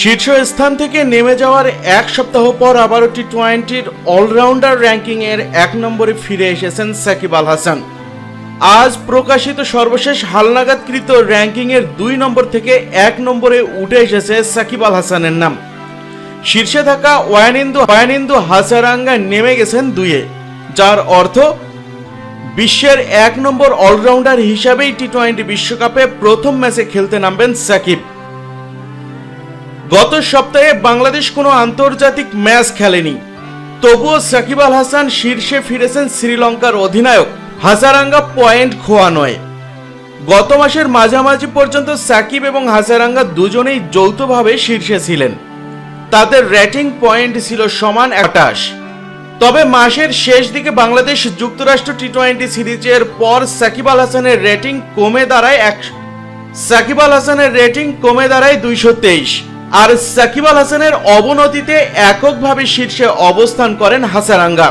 শীর্ষ স্থান থেকে নেমে যাওয়ার এক সপ্তাহ পর আবারও টি টোয়েন্টির অলরাউন্ডার র্যাঙ্কিংয়ের এক নম্বরে ফিরে এসেছেন সাকিব আল হাসান। আজ প্রকাশিত সর্বশেষ হালনাগাদকৃত র্যাঙ্কিংয়ের দুই নম্বর থেকে এক নম্বরে উঠে এসেছে সাকিব আল হাসানের নাম। শীর্ষে থাকা ওয়ানিন্দু ওয়ানিন্দু হাসারাঙ্গা নেমে গেছেন দুইয়ে, যার অর্থ বিশ্বের এক নম্বর অলরাউন্ডার হিসাবেই টি টোয়েন্টি বিশ্বকাপে প্রথম ম্যাচে খেলতে নামবেন সাকিব। গত সপ্তাহে বাংলাদেশ কোনো আন্তর্জাতিক ম্যাচ খেলেনি। তবুও সাকিব আল হাসান শীর্ষে ফিরেছেন শ্রীলঙ্কার অধিনায়ক। হাসারাঙ্গা পয়েন্ট খোয়া নয়। গত মাসের মাঝামাঝি পর্যন্ত সাকিব এবং হাসারাঙ্গা দুজনেই যৌথভাবে শীর্ষে ছিলেন। তাদের রেটিং পয়েন্ট ছিল সমান আটাশ তবে মাসের শেষ দিকে বাংলাদেশ যুক্তরাষ্ট্র টি টোয়েন্টি সিরিজের পর সাকিব আল হাসানের রেটিং কমে দাঁড়ায় এক সাকিব আল হাসানের রেটিং কমে দাঁড়ায় দুইশো তেইশ। আর সাকিব আল হাসানের অবনতিতে এককভাবে শীর্ষে অবস্থান করেন হাসারাঙ্গা।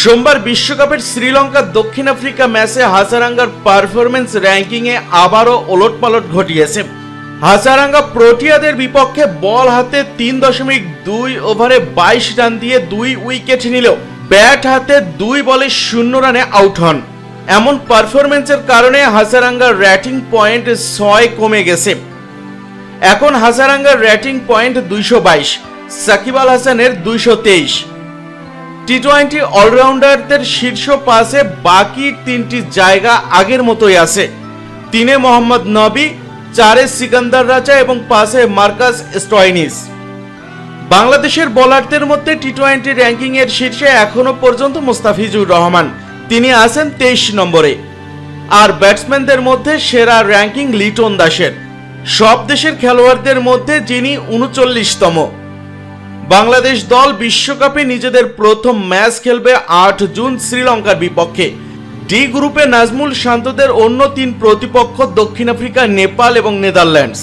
সোমবার বিশ্বকাপের শ্রীলঙ্কা দক্ষিণ আফ্রিকা ম্যাচে হাসারাঙ্গার পারফরমেন্স র্যাঙ্কিংয়ে আবারও ওলটপালট ঘটিয়েছে। হাসারাঙ্গা প্রোটিয়াদের বিপক্ষে বল হাতে তিন দশমিক দুই ওভারে বাইশ রান দিয়ে দুই উইকেট নিলেও ব্যাট হাতে দুই বলে শূন্য রানে আউট হন। এমন পারফরমেন্সের কারণে হাসারাঙ্গার র্যাটিং পয়েন্ট ছয় কমে গেছে। এখন হাসারাঙ্গার র্যাটিং পয়েন্ট দুইশো বাইশ, সাকিব আল হাসানের দুইশো তেইশ। টি টোয়েন্টি অলরাউন্ডারদের শীর্ষ পাশে বাকি তিনটি জায়গা আগের মতোই আছে। তিনে মোহাম্মদ নবী, চারে সিকান্দার রাজা এবং পাশে মার্কাস স্টয়নিস। বাংলাদেশের বোলারদের মধ্যে টি টোয়েন্টি র্যাঙ্কিং এর শীর্ষে এখনও পর্যন্ত মুস্তাফিজুর রহমান, তিনি আছেন তেইশ নম্বরে। আর ব্যাটসম্যানদের মধ্যে সেরা র্যাঙ্কিং লিটন দাসের। সব দেশের খেলোয়াড়দের মধ্যে যিনি উনচল্লিশতম। বাংলাদেশ দল বিশ্বকাপে নিজেদের প্রথম ম্যাচ খেলবে আট জুন শ্রীলঙ্কার বিপক্ষে। ডি গ্রুপে নাজমুল শান্তদের অন্য তিন প্রতিপক্ষ দক্ষিণ আফ্রিকা, নেপাল এবং নেদারল্যান্ডস।